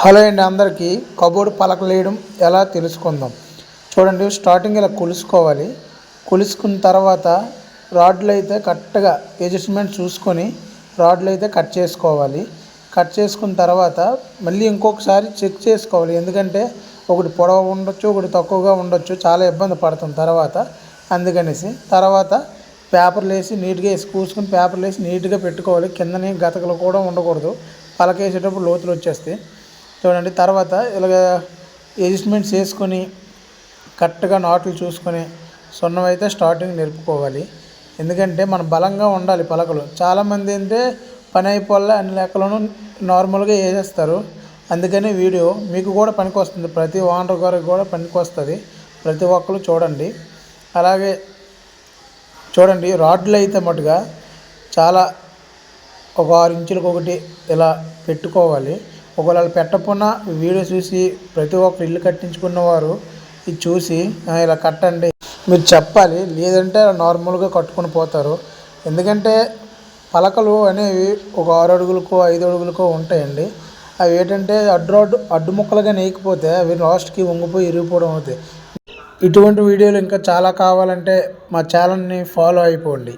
Hello అండి అందరికీ. Cupboard పలకలేయడం ఎలా తెలుసుకుందాం? చూడండి స్టార్టింగ్ ఇలా కొలుసుకోవాలి. కొలుసుకున్న తర్వాత రాడ్లు అయితే కరెక్ట్గా అడ్జస్ట్మెంట్ చూసుకొని రాడ్లు అయితే కట్ చేసుకోవాలి. కట్ చేసుకున్న తర్వాత మళ్ళీ ఇంకొకసారి చెక్ చేసుకోవాలి. ఎందుకంటే ఒకటి పొడవు ఉండొచ్చు ఒకటి తక్కువగా ఉండొచ్చు చాలా ఇబ్బంది పడుతుంది తర్వాత. అందుకనేసి తర్వాత పేపర్లు వేసి నీట్గా వేసి కూసుకొని పేపర్లు వేసి నీట్గా పెట్టుకోవాలి. కిందని గతకలు కూడా ఉండకూడదు. పలకేసేటప్పుడు లోతులు వచ్చేస్తాయి. చూడండి తర్వాత ఇలాగ అడ్జస్ట్మెంట్స్ చేసుకొని కరెక్ట్గా నాట్లు చూసుకొని సున్నం అయితే స్టార్టింగ్ నిలుపుకోవాలి ఎందుకంటే మనం బలంగా ఉండాలి పలకలు. చాలామంది అంటే పని అయిపోలే అన్ని లెక్కలను నార్మల్గా వేసేస్తారు. అందుకని వీడియో మీకు కూడా పనికి వస్తుంది ప్రతి ఓనర్ గారికి కూడా పనికి వస్తుంది ప్రతి ఒక్కరు చూడండి. అలాగే చూడండి రాడ్లు అయితే మటుగా చాలా ఒక ఆరు ఇంచులకు ఒకటి ఇలా పెట్టుకోవాలి. ఒకవేళ పెట్టకుండా వీడియో చూసి ప్రతి ఒక్కరు ఇల్లు కట్టించుకున్న వారు ఇది చూసి ఇలా కట్టండి. మీరు చెప్పాలి లేదంటే నార్మల్గా కట్టుకొని పోతారు. ఎందుకంటే పలకలు అనేవి ఒక ఆరు అడుగులకో ఐదు అడుగులకో ఉంటాయండి. అవి ఏంటంటే అడ్డు రోడ్డు అడ్డు ముక్కలుగా నేయకపోతే అవి లాస్ట్కి వంగిపోయి ఇరిగిపోవడం అవుతాయి. ఇటువంటి వీడియోలు ఇంకా చాలా కావాలంటే మా ఛానల్ని ఫాలో అయిపోండి.